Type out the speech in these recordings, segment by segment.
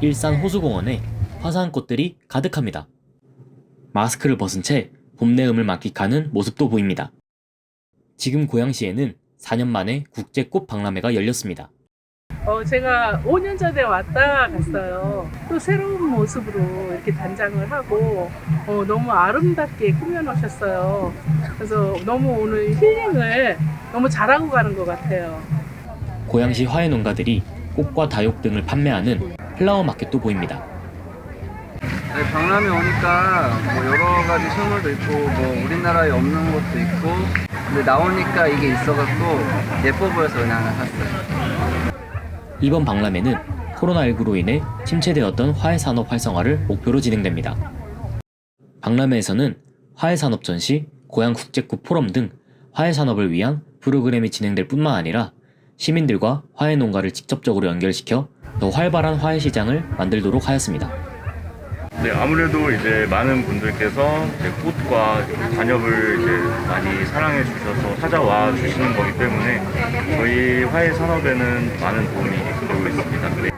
일산 호수공원에 화사한 꽃들이 가득합니다. 마스크를 벗은 채 봄내음을 만끽하는 모습도 보입니다. 지금 고양시에는 4년 만에 국제 꽃 박람회가 열렸습니다. 어, 제가 5년 전에 왔다 갔어요. 또 새로운 모습으로 이렇게 단장을 하고 어, 너무 아름답게 꾸며놓으셨어요. 그래서 너무 오늘 힐링을 너무 잘하고 가는 것 같아요. 고양시 화훼 농가들이 꽃과 다육 등을 판매하는 플라워 마켓도 보입니다. 네, 박람회 오니까 뭐 여러 가지 식물도 있고 뭐 우리나라에 없는 것도 있고 근데 나오니까 이게 있어갖고 예뻐 보여서 그냥 하나 샀어요. 이번 박람회는 코로나19로 인해 침체되었던 화훼산업 활성화를 목표로 진행됩니다. 박람회에서는 화훼산업 전시, 고향국제꽃 포럼 등 화훼산업을 위한 프로그램이 진행될 뿐만 아니라 시민들과 화훼 농가를 직접적으로 연결시켜 더 활발한 화훼 시장을 만들도록 하였습니다. 네, 아무래도 이제 많은 분들께서 이제 꽃과 관엽을 이제 많이 사랑해 주셔서 찾아와 주시는 거기 때문에 저희 화훼 산업에는 많은 도움이 되고 있습니다. 네.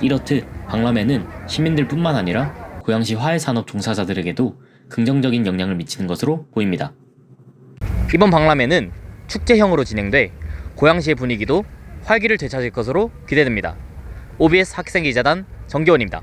이렇듯 박람회는 시민들뿐만 아니라 고양시 화훼 산업 종사자들에게도 긍정적인 영향을 미치는 것으로 보입니다. 이번 박람회는 축제형으로 진행돼 고양시의 분위기도 활기를 되찾을 것으로 기대됩니다. OBS 학생기자단 정기원입니다.